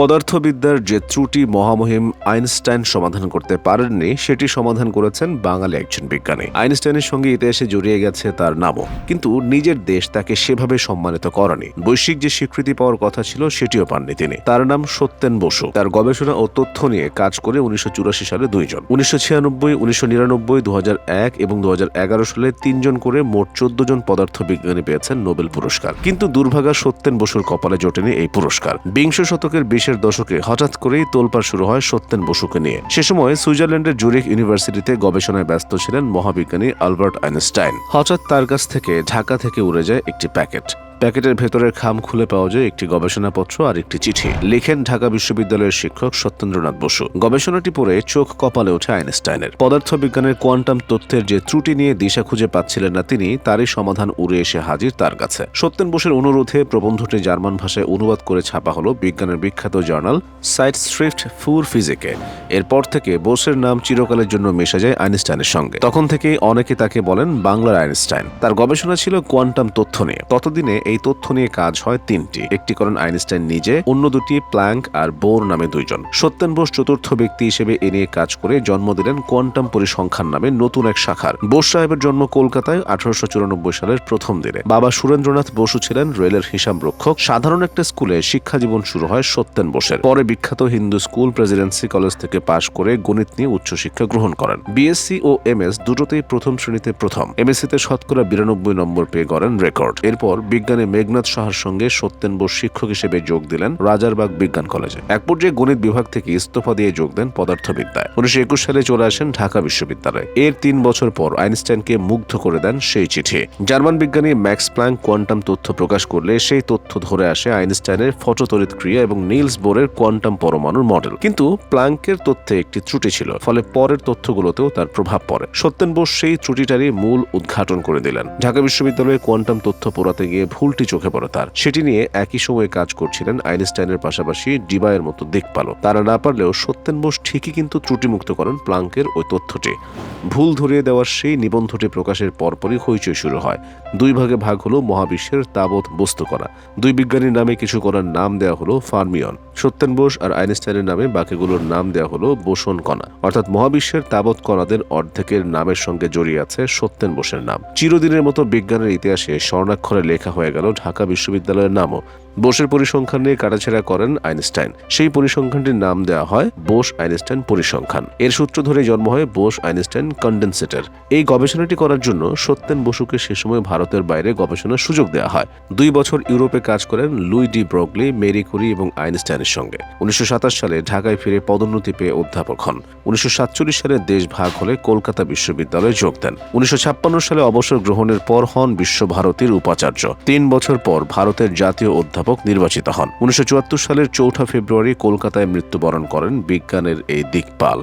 পদার্থবিদ্যার যে ত্রুটি মহামহিম আইনস্টাইন সমাধান করতে পারেননি, সেটি সমাধান করেছেন বাঙালি একজন বিজ্ঞানী। আইনস্টাইনের সঙ্গে ইতিহাসে জড়িয়ে গেছে তার নামও, কিন্তু নিজের দেশ তাকে সেভাবে সম্মানিত করেনি। বৈশ্বিক যে স্বীকৃতি পাওয়ার কথা ছিল, সেটিও পাননি তিনি। তার নাম সত্যেন বসু। তার গবেষণা ও তথ্য নিয়ে কাজ করে উনিশশো চুরাশি সালে দুইজন। উনিশশো ছিয়ানব্বই, উনিশশো নিরানব্বই দু এক এবং দু হাজার এগারো সালে তিনজন করে মোট চোদ্দ জন পদার্থবিজ্ঞানী পেয়েছেন নোবেল পুরস্কার। কিন্তু দুর্ভাগা সত্যেন বসুর কপালে জোটেনি এই পুরস্কার। বিংশ শতকের বিশের দশকে হঠাৎ করেই তোলপাড় শুরু হয় সত্যেন বসুকে নিয়ে। সে সময় সুইজারল্যান্ডের জুরিক ইউনিভার্সিটিতে গবেষণায় ব্যস্ত ছিলেন মহাবিজ্ঞানী আলবার্ট আইনস্টাইন। হঠাৎ তার কাছ থেকে ঢাকা থেকে উড়ে যায় একটি প্যাকেট। প্যাকেটের ভেতরের খাম খুলে পাওয়া যায় একটি গবেষণাপত্র আর একটি চিঠি। লিখেন ঢাকা বিশ্ববিদ্যালয়ের শিক্ষক সত্যেন্দ্রনাথ বসু। গবেষণাটি পড়ে চোখ কপালে ওঠে আইনস্টাইনের। পদার্থবিজ্ঞানের কোয়ান্টাম তথ্যের যে ত্রুটি নিয়ে দিশা খুঁজে পাচ্ছিলেন না তিনি, তারই সমাধান উড়ে এসে হাজির তার কাছে। সত্যেন বসুর অনুরোধে প্রবন্ধটি জার্মান ভাষায় অনুবাদ করে ছাপা হলো বিজ্ঞানের বিখ্যাত জার্নাল সাইট স্ট্রিফট ফুর ফিজিকে। এরপর থেকে বোসের নাম চিরকালের জন্য মেশে যায় আইনস্টাইনের সঙ্গে। তখন থেকেই অনেকে তাকে বলেন বাংলার আইনস্টাইন। তার গবেষণা ছিল কোয়ান্টাম তথ্য নিয়ে। ততদিনে এই তথ্য নিয়ে কাজ হয় তিনটি। একটি করেন আইনস্টাইন নিজে, অন্য দুটি প্ল্যাঙ্ক আর বোর নামে দুইজন। সত্যেন বোস চতুর্থ ব্যক্তি হিসেবে এ নিয়ে কাজ করে জন্ম দিলেন কোয়ান্টাম পরিসংখ্যান নামে নতুন এক শাখার। বোস সাহেবের জন্ম কলকাতায় আঠারোশো চুরানব্বই সালের প্রথম দিনে। বাবা সুরেন্দ্রনাথ বসু ছিলেন রেলের হিসাব রক্ষক। সাধারণ একটা স্কুলে শিক্ষা জীবন শুরু হয় সত্যেন বোসের। পরে বিখ্যাত হিন্দু স্কুল প্রেসিডেন্সি কলেজ থেকে পাশ করে গণিত নিয়ে উচ্চশিক্ষা গ্রহণ করেন। বিএসসি ও এমএস দুটোতেই প্রথম শ্রেণীতে প্রথম। এমএসসিতে শতকরা বিরানব্বই নম্বর পেয়ে গড়েন রেকর্ড। এরপর বিজ্ঞানে মেঘনাথ সাহার সঙ্গে সত্যেন বোস শিক্ষক হিসেবে যোগ দিলেন রাজারবাগ বিজ্ঞান কলেজে। এক পর্যায়ে গণিত বিভাগ থেকে ইস্তফা দিয়ে যোগ দেন পদার্থবিদ্যায়। উনিশশো একুশ সালে চলে আসেন ঢাকা বিশ্ববিদ্যালয়ে। এর তিন বছর পর আইনস্টাইনকে মুগ্ধ করে দেন সেই চিঠি। জার্মান বিজ্ঞানী ম্যাক্স প্ল্যাঙ্ক কোয়ান্টাম তথ্য প্রকাশ করলে সেই তথ্য ধরে আসে আইনস্টাইনের ফটোতড়িৎ ক্রিয়া এবং নিলস বোরের কোয়ান্টাম পরমাণুর মডেল। কিন্তু প্ল্যাঙ্কের তথ্যে একটি ত্রুটি ছিল, ফলে পরের তথ্যগুলোতেও তার প্রভাব পড়ে। সত্যেন বোস সেই ত্রুটিটারই মূল উদ্ঘাটন করে দিলেন। ঢাকা বিশ্ববিদ্যালয়ে কোয়ান্টাম তথ্য পড়াতে গিয়ে ভুলটি চোখে পড়ে তার। সেটি নিয়ে একই সময়ে কাজ করছিলেন আইনস্টাইনের পাশাপাশি ডিবায়ের মতো দেখপালো তারা না পারলেও সত্যেন বোস ঠিকই কিন্তু ত্রুটিমুক্ত করেন প্লাঙ্কের ওই তথ্যটি। ভুল ধরিয়ে দেওয়ার সেই নিবন্ধটি প্রকাশের পরপরই হইচই শুরু হয়। দুই ভাগে ভাগ হলো মহাবিশ্বের তাবৎ বস্তু করা দুই বিজ্ঞানীর নামে কিছু করার নাম দেওয়া হলো ফার্মিয়ন। সত্যেন বোস আর আইনস্টাইনের নামে বাকিগুলোর নাম দেওয়া হলো বোসন কণা। অর্থাৎ মহাবিশ্বের তাবৎ কণাদের অর্ধেকের নামের সঙ্গে জড়িয়ে আছে সত্যেন বোসের নাম। চিরদিনের মতো বিজ্ঞানের ইতিহাসে স্বর্ণাক্ষরে লেখা হয়ে গেল ঢাকা বিশ্ববিদ্যালয়ের নামও। বোসের পরিসংখ্যান নিয়ে কাটাছেড়া করেন আইনস্টাইন। সেই পরিসংখ্যানটির নাম দেওয়া হয় বোস আইনস্টাইন পরিসংখ্যান। এর সূত্র ধরে জন্ম হয় বোস আইনস্টাইন কন্ডেন্সেটর। এই গবেষণাটি করার জন্য সত্যেন বসুকে সে সময় ভারতের বাইরে গবেষণার সুযোগ দেওয়া হয়। দুই বছর ইউরোপে কাজ করেন Louis de Broglie, Marie Curie এবং আইনস্টাইনের সঙ্গে উনিশশো সাতাশ সালে ঢাকায় ফিরে পদোন্নতি পেয়ে অধ্যাপক হন। উনিশশো সালে দেশ ভাগ হলে কলকাতা বিশ্ববিদ্যালয়ে যোগ দেন। উনিশশো ছাপ্পান্ন সালে অবসর গ্রহণের পর হন বিশ্বভারতীর উপাচার্য। তিন বছর পর ভারতের জাতীয় অধ্যাপক নির্বাচিত হন। উনিশশো চুয়াত্তর সালের চৌঠা ফেব্রুয়ারি কলকাতায় মৃত্যুবরণ করেন বিজ্ঞানের এই দিকপাল।